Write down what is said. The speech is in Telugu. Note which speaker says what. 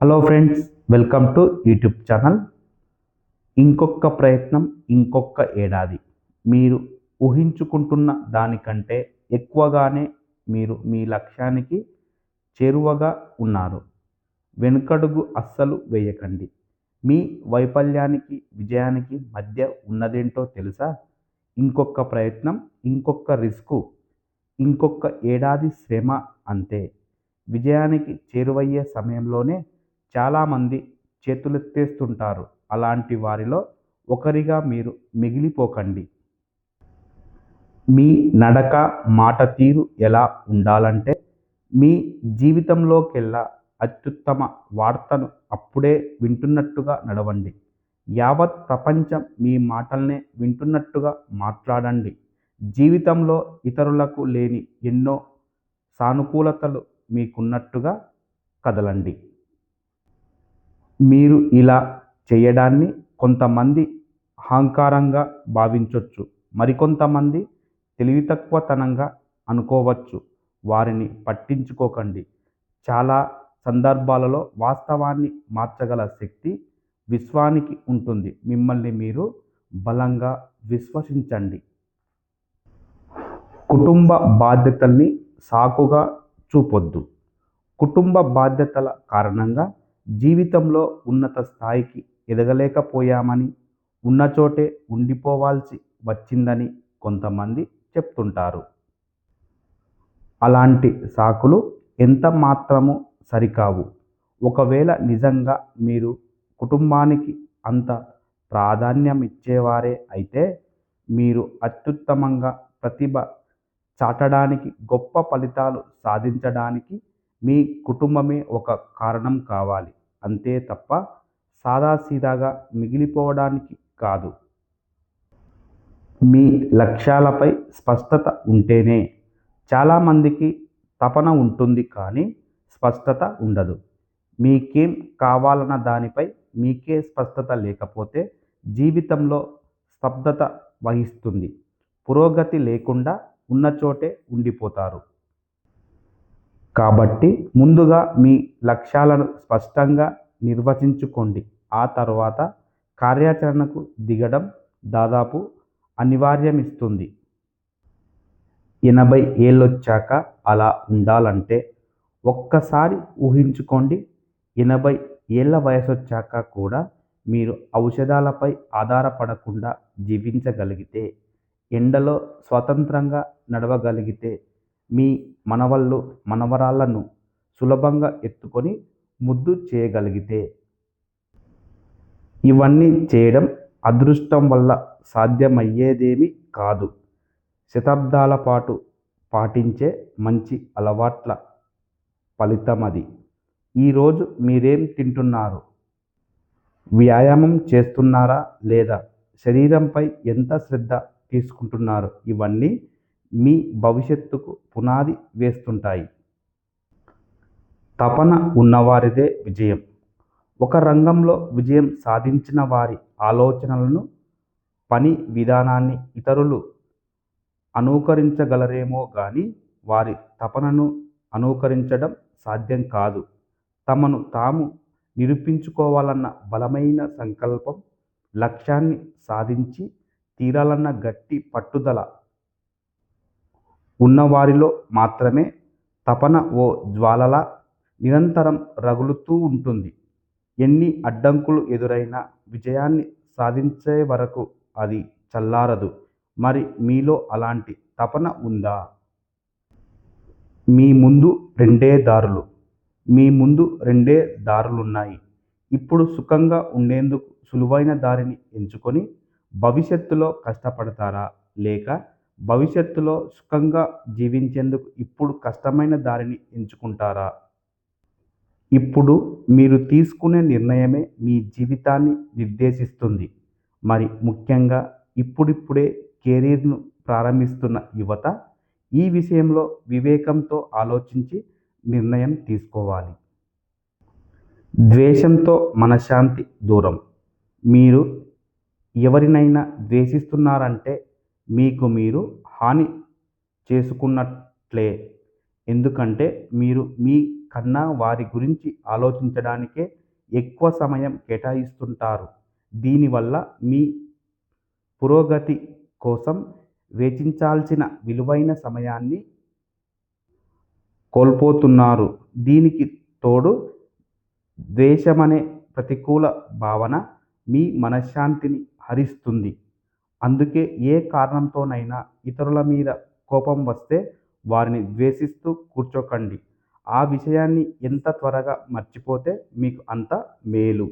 Speaker 1: Hello friends welcome to YouTube channel ఇంకొక ప్రయత్నం ఇంకొక ఏడాది. మీరు ఊహించుకుంటున్న దానికంటే ఎక్కువగానే మీరు మీ లక్ష్యానికి చేరువగా ఉన్నారు. వెనుకడుగు అస్సలు వేయకండి. మీ వైఫల్యానికి విజయానికి మధ్య ఉన్నదేంటో తెలుసా? ఇంకొక ప్రయత్నం ఇంకొక రిస్క్ ఇంకొక ఏడాది శ్రమ అంతే. విజయానికి చేరువయ్యే సమయంలోనే చాలామంది చేతులెత్తేస్తుంటారు. అలాంటి వారిలో ఒకరిగా మీరు మిగిలిపోకండి. మీ నడక మాట తీరు ఎలా ఉండాలంటే మీ జీవితంలోకెల్లా అత్యుత్తమ వార్తను అప్పుడే వింటున్నట్టుగా నడవండి. యావత్ ప్రపంచం మీ మాటల్నే వింటున్నట్టుగా మాట్లాడండి. జీవితంలో ఇతరులకు లేని ఎన్నో సానుకూలతలు మీకున్నట్టుగా కదలండి. మీరు ఇలా చేయడాన్ని కొంతమంది అహంకారంగా భావించవచ్చు మరికొంతమంది తెలివి తక్కువతనంగా అనుకోవచ్చు. వారిని పట్టించుకోకండి. చాలా సందర్భాలలో వాస్తవాన్ని మార్చగల శక్తి విశ్వానికి ఉంటుంది. మిమ్మల్ని మీరు బలంగా విశ్వసించండి. కుటుంబ బాధ్యతల్ని సాకుగా చూపొద్దు. కుటుంబ బాధ్యతల కారణంగా జీవితంలో ఉన్నత స్థాయికి ఎదగలేకపోయామని ఉన్న చోటే ఉండిపోవాల్సి వచ్చిందని కొంతమంది చెప్తుంటారు. అలాంటి సాకులు ఎంత మాత్రము సరికావు. ఒకవేళ నిజంగా మీరు కుటుంబానికి అంత ప్రాధాన్యం ఇచ్చేవారే అయితే మీరు అత్యుత్తమంగా ప్రతిభ చాటడానికి గొప్ప ఫలితాలు సాధించడానికి మీ కుటుంబమే ఒక కారణం కావాలి. అంతే తప్ప సాదాసీదాగా మిగిలిపోవడానికి కాదు. మీ లక్ష్యాలపై స్పష్టత ఉంటేనే చాలామందికి తపన ఉంటుంది కానీ స్పష్టత ఉండదు. మీకేం కావాలన్న దానిపై మీకే స్పష్టత లేకపోతే జీవితంలో స్తబ్దత వహిస్తుంది. పురోగతి లేకుండా ఉన్న చోటే ఉండిపోతారు. కాబట్టి ముందుగా మీ లక్ష్యాలను స్పష్టంగా నిర్వచించుకోండి. ఆ తర్వాత కార్యాచరణకు దిగడం దాదాపు అనివార్యమిస్తుంది. ఎనభై ఏళ్ళొచ్చాక అలా ఉండాలంటే ఒక్కసారి ఊహించుకోండి ఎనభై ఏళ్ళ వయసొచ్చాక కూడా మీరు ఔషధాలపై ఆధారపడకుండా జీవించగలిగితే ఎండలో స్వతంత్రంగా నడవగలిగితే మీ మనవళ్ళు మనవరాళ్ళను సులభంగా ఎత్తుకొని ముద్దు చేయగలిగితే. ఇవన్నీ చేయడం అదృష్టం వల్ల సాధ్యమయ్యేదేమీ కాదు. శతాబ్దాల పాటు పాటించే మంచి అలవాట్ల ఫలితమది ఈరోజు మీరేం తింటున్నారు? వ్యాయామం చేస్తున్నారా లేదా? శరీరంపై ఎంత శ్రద్ధ తీసుకుంటున్నారు? ఇవన్నీ మీ భవిష్యత్తుకు పునాది వేస్తుంటాయి. తపన ఉన్నవారిదే విజయం. ఒక రంగంలో విజయం సాధించిన వారి ఆలోచనలను పని విధానాన్ని ఇతరులు అనుకరించగలరేమో కానీ వారి తపనను అనుకరించడం సాధ్యం కాదు. తమను తాము నిరూపించుకోవాలన్న బలమైన సంకల్పం లక్ష్యాన్ని సాధించి తీరాలన్న గట్టి పట్టుదల ఉన్నవారిలో మాత్రమే తపన ఓ జ్వాలలా నిరంతరం రగులుతూ ఉంటుంది. ఎన్ని అడ్డంకులు ఎదురైనా విజయాన్ని సాధించే వరకు అది చల్లారదు. మరి మీలో అలాంటి తపన ఉందా? మీ ముందు రెండే దారులు. మీ ముందు రెండే దారులున్నాయి. ఇప్పుడు సుఖంగా ఉండేందుకు సులువైన దారిని ఎంచుకొని భవిష్యత్తులో కష్టపడతారా? లేక భవిష్యత్తులో సుఖంగా జీవించేందుకు ఇప్పుడు కష్టమైన దారిని ఎంచుకుంటారా? ఇప్పుడు మీరు తీసుకునే నిర్ణయమే మీ జీవితాన్ని నిర్దేశిస్తుంది. మరి ముఖ్యంగా ఇప్పుడిప్పుడే కెరీర్ను ప్రారంభిస్తున్న యువత ఈ విషయంలో వివేకంతో ఆలోచించి నిర్ణయం తీసుకోవాలి. ద్వేషంతో మనశ్శాంతి దూరం. మీరు ఎవరినైనా ద్వేషిస్తున్నారంటే మీకు మీరు హాని చేసుకున్నట్లే. ఎందుకంటే మీరు మీ కన్నా వారి గురించి ఆలోచించడానికే ఎక్కువ సమయం కేటాయిస్తుంటారు. దీనివల్ల మీ పురోగతి కోసం వెచ్చించాల్సిన విలువైన సమయాన్ని కోల్పోతున్నారు. దీనికి తోడు ద్వేషమనే ప్రతికూల భావన మీ మనశ్శాంతిని హరిస్తుంది. అందుకే ఏ కారణంతోనైనా ఇతరుల మీద కోపం వస్తే వారిని ద్వేషిస్తూ కూర్చోకండి. ఆ విషయాన్ని ఎంత త్వరగా మర్చిపోతే మీకు అంత మేలు.